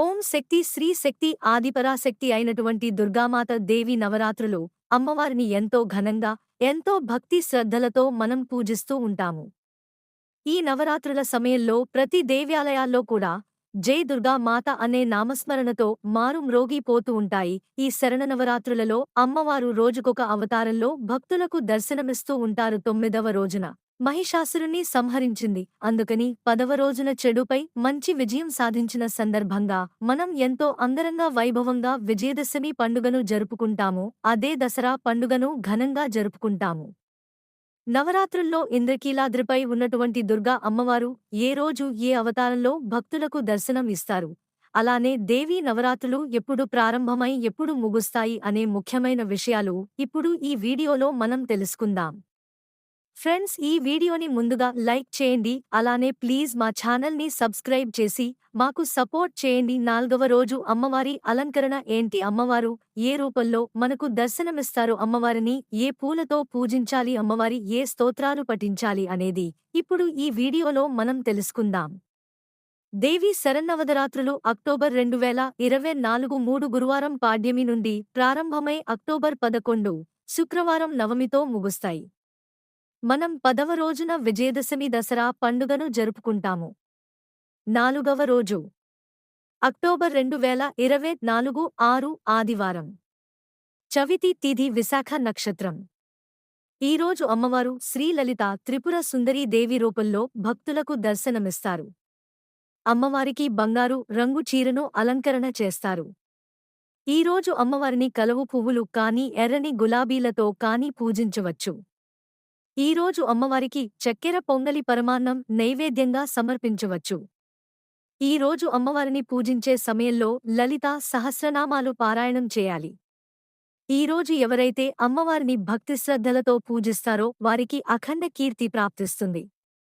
ఓం శక్తి శ్రీ శక్తి ఆదిపరాశక్తి అయినటువంటి దుర్గామాత దేవి నవరాత్రులు అమ్మవారిని ఎంతో ఘనంగా ఎంతో భక్తి శ్రద్ధలతో మనం పూజిస్తూ ఉంటాము. ఈ నవరాత్రుల సమయంలో ప్రతి దేవ్యాలయాల్లో కూడా జై దుర్గా మాత అనే నామస్మరణతో మారు మ్రోగిపోతూ ఉంటాయి. ఈ శరణనవరాత్రులలో అమ్మవారు రోజుకొక అవతారంలో భక్తులకు దర్శనమిస్తూ ఉంటారు తొమ్మిదవ రోజున. మహిషాసురుణ్ణి సంహరించింది. అందుకని పదవ రోజున చెడుపై మంచి విజయం సాధించిన సందర్భంగా మనం ఎంతో అందరంగా వైభవంగా విజయదశమి పండుగను జరుపుకుంటాము. అదే దసరా పండుగను ఘనంగా జరుపుకుంటాము. నవరాత్రుల్లో ఇంద్రకీలాద్రిపై ఉన్నటువంటి దుర్గా అమ్మవారు ఏ రోజు ఏ అవతారంలో భక్తులకు దర్శనం ఇస్తారు? అలానే దేవీ నవరాత్రులు ఎప్పుడు ప్రారంభమై ఎప్పుడు ముగుస్తాయి అనే ముఖ్యమైన విషయాలు ఇప్పుడు ఈ వీడియోలో మనం తెలుసుకుందాం. ఫ్రెండ్స్ ఈ వీడియోని ముందుగా లైక్ చేయండి. అలానే ప్లీజ్ మా ఛానల్ని సబ్స్క్రైబ్ చేసి మాకు సపోర్ట్ చేయండి. నాల్గవ రోజు అమ్మవారి అలంకరణ ఏంటి? అమ్మవారు ఏ రూపంలో మనకు దర్శనమిస్తారు? అమ్మవారిని ఏ పూలతో పూజించాలి? అమ్మవారి ఏ స్తోత్రాలు పఠించాలి? అనేది ఇప్పుడు ఈ వీడియోలో మనం తెలుసుకుందాం. దేవి శరన్నవదరాత్రులు అక్టోబర్ రెండు వేల ఇరవై నాలుగు మూడు గురువారం పాడ్యమి నుండి ప్రారంభమై అక్టోబర్ పదకొండు శుక్రవారం నవమితో ముగుస్తాయి. మనం పదవ రోజున విజయదశమి దసరా పండుగను జరుపుకుంటాము. నాలుగవ రోజు. అక్టోబర్ రెండు వేల ఇరవై నాలుగు ఆరు ఆదివారం. చవితి తిథి విశాఖ నక్షత్రం. ఈరోజు అమ్మవారు శ్రీలలిత త్రిపుర సుందరీ దేవి రూపంలో భక్తులకు దర్శనమిస్తారు. అమ్మవారికి బంగారు రంగు చీరను అలంకరణ చేస్తారు. ఈరోజు అమ్మవారిని కలవు పువ్వులు కాని ఎర్రని గులాబీలతో కాని పూజించవచ్చు. ఈరోజు అమ్మవారికి చక్కెర పొంగలి పరమాన్నం నైవేద్యంగా సమర్పించవచ్చు. ఈరోజు అమ్మవారిని పూజించే సమయంలో లలిత సహస్రనామాలు పారాయణం చేయాలి. ఈరోజు ఎవరైతే అమ్మవారిని భక్తిశ్రద్ధలతో పూజిస్తారో వారికి అఖండ కీర్తి ప్రాప్తిస్తుంది.